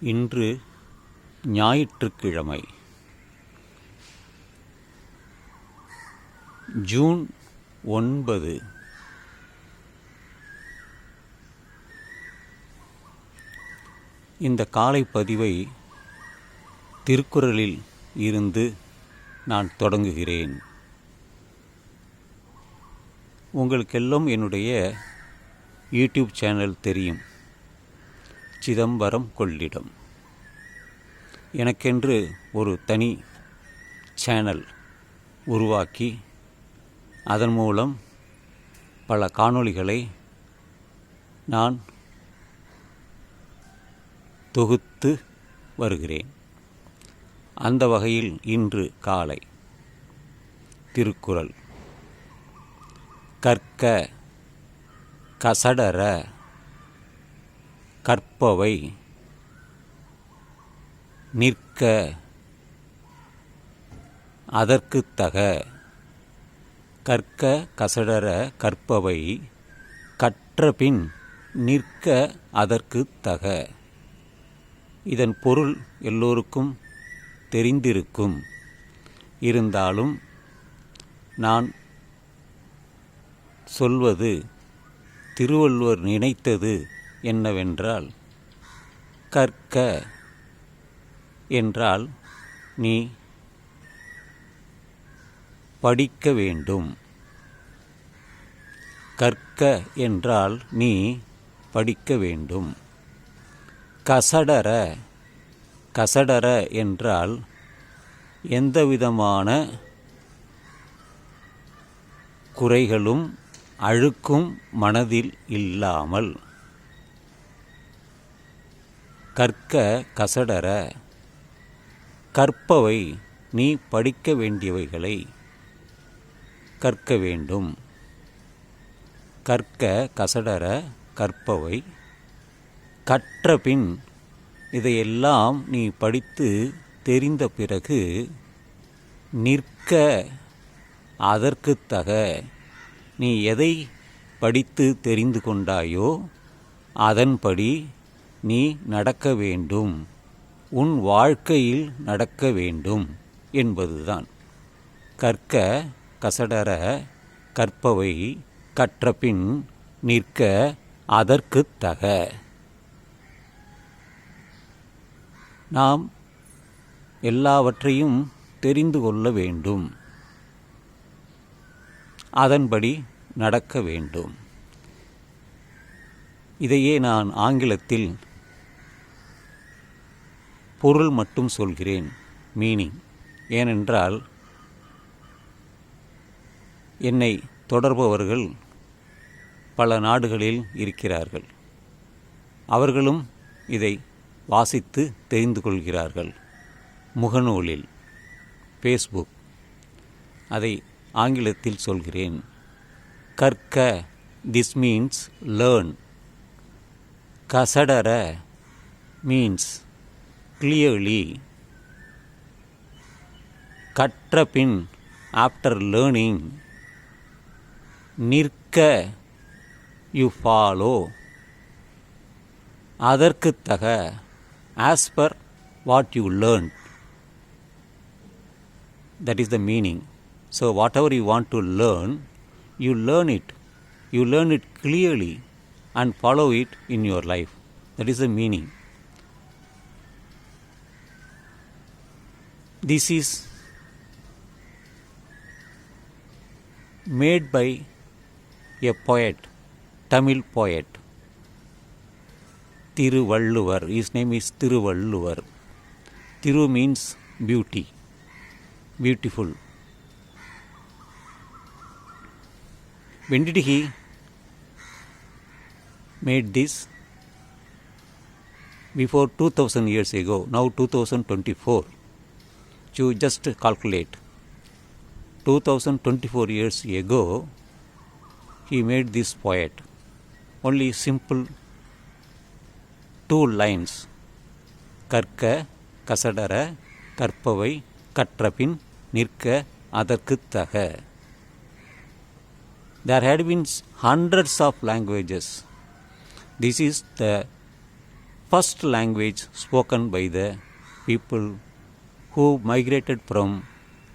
இன்று ஞாயிற்றுக்கிழமை. ஜூன் ஒன்பது. இந்த காலை பதிவை திருக்குறளில் இருந்து நான் தொடங்குகிறேன். உங்களுக்கெல்லாம் என்னுடைய யூடியூப் சேனல் தெரியும். சிதம்பரம் கொள்ளிடம். எனக்கென்று ஒரு தனி சேனல் உருவாக்கி அதன் மூலம் பல காணொளிகளை நான் தொகுத்து வருகிறேன். அந்த வகையில் இன்று காலை திருக்குறள். கற்க கசடர கற்பவை நிற்க அதற்குத் தக. கற்க கசடர கற்பவை கற்றபின் நிற்க அதற்குத் தக. இதன் பொருள் எல்லோருக்கும் தெரிந்திருக்கும். இருந்தாலும் நான் சொல்வது திருவள்ளுவர் நினைத்தது என்னவென்றால் கற்க என்றால் நீ படிக்க வேண்டும். கற்க என்றால் நீ படிக்க வேண்டும். கசடர கசடர என்றால் எந்தவிதமான குறைகளும் அழுக்கும் மனதில் இல்லாமல். கற்க கசடர கற்பவை நீ படிக்க வேண்டியவைகளை கற்க வேண்டும். கற்க கசடர கற்பவை கற்றபின் இதையெல்லாம் நீ படித்து தெரிந்த பிறகு நிற்க அதற்கு தக. நீ எதை படித்து தெரிந்து கொண்டாயோ அதன்படி நீ நடக்க வேண்டும். உன் வாழ்க்கையில் நடக்க வேண்டும் என்பதுதான். கற்க கசடர கற்பவை கற்றபின் நிற்க அதற்குத் தக. நாம் எல்லாவற்றையும் தெரிந்து கொள்ள வேண்டும். அதன்படி நடக்க வேண்டும். இதையே நான் ஆங்கிலத்தில் பொருள் மட்டும் சொல்கிறேன் மீனிங் ஏனென்றால் என்னை தொடர்பவர்கள் பல நாடுகளில் இருக்கிறார்கள். அவர்களும் இதை வாசித்து தெரிந்து கொள்கிறார்கள். முகநூலில் ஃபேஸ்புக் அதை ஆங்கிலத்தில் சொல்கிறேன். கற்க திஸ் மீன்ஸ் லேர்ன் கசடர மீன்ஸ் clearly கற்ற பின் ஆஃப்டர் லேர்னிங் நிற்க யூ ஃபாலோ அதற்கு தக as per what you learn that is the meaning so whatever you want to learn you learn it you learn it clearly and follow it in your life that is the meaning This is made by a poet, Tamil poet, Tiruvalluvar. His name is Tiruvalluvar. Tiru means beauty, beautiful. When did he made this? Before 2000 years ago, now 2024 you just calculate 2024 years ago he made this poet only simple two lines கற்க கசடர கற்பவை கற்றபின் நிற்க அதற்குத் தக there had been hundreds of languages this is the first language spoken by the people who migrated from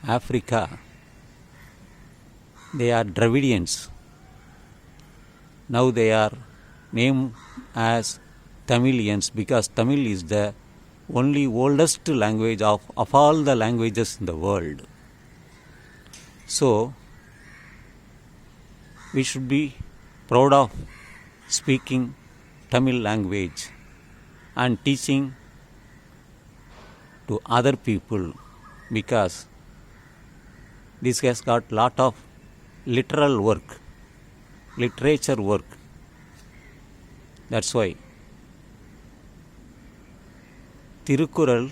Africa. They are Dravidians. Now they are named as Tamilians because Tamil is the only oldest language of, of all the languages in the world. So, we should be proud of speaking Tamil language and teaching to other people because this has got lot of literal work literature work. That's why Thirukkural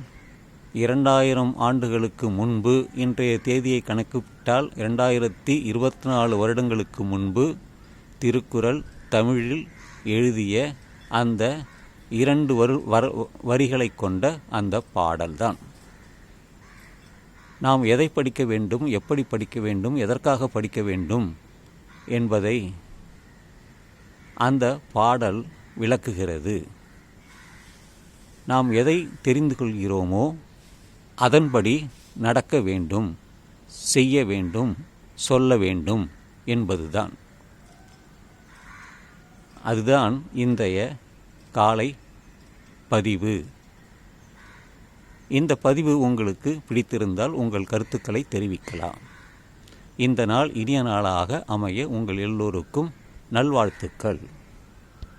இரண்டாயிரம் ஆண்டுகளுக்கு முன்பு இன்றைய தேதியை கணக்கிட்டால் இரண்டாயிரத்தி இருபத்தி நாலு வருடங்களுக்கு முன்பு திருக்குறள் தமிழில் எழுதிய அந்த இரண்டு வரு வர வரிகளை கொண்ட அந்த பாடல்தான். நாம் எதை படிக்க வேண்டும் எப்படி படிக்க வேண்டும் எதற்காக படிக்க வேண்டும் என்பதை அந்த பாடல் விளக்குகிறது. நாம் எதை தெரிந்து கொள்கிறோமோ அதன்படி நடக்க வேண்டும் செய்ய வேண்டும் சொல்ல வேண்டும் என்பதுதான். அதுதான் இன்றைய காலை பதிவு. இந்த பதிவு உங்களுக்கு பிடித்திருந்தால் உங்கள் கருத்துக்களை தெரிவிக்கலாம். இந்த நாள் இனிய நாளாக அமைய உங்கள் எல்லோருக்கும் நல்வாழ்த்துக்கள்.